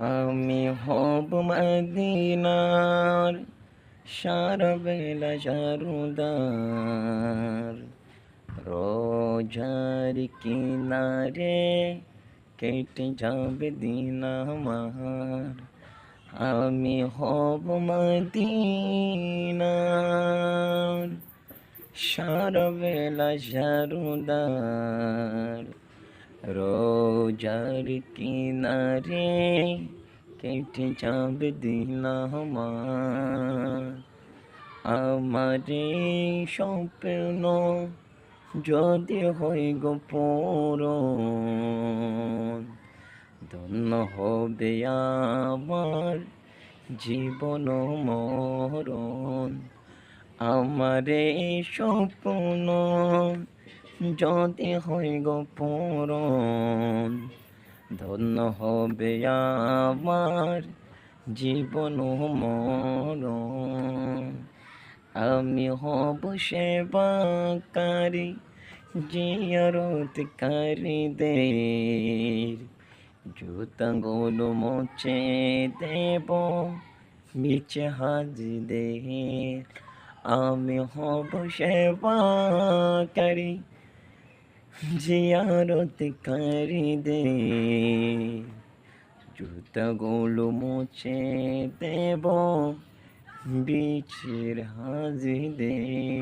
আমি হব মদিনার সারা বেলা সারুদার রোজার কিনারে কেটে যাবে দিন আমার। আমি হব মদিনার সারা বেলা সারুদার রোজার কিনারে কেটে যাবে দিন আমার। আমার স্বপ্ন যদি হয় গোপর ধন্য হবে আমার জীবন মরণ। আমার স্বপ্ন যদি হয় গোপরণ ধন্য হবে আমার জীবন মরণ। আমি হব সেবাকারী, জিয়ারতকারীদের। জুতাগুলো মুছে দেব নিচে হাজিদের। আমি হব সেবাকারী জিয়ারতকারীদের জুতাগুলো মুছে দেব বিচির হাজিদের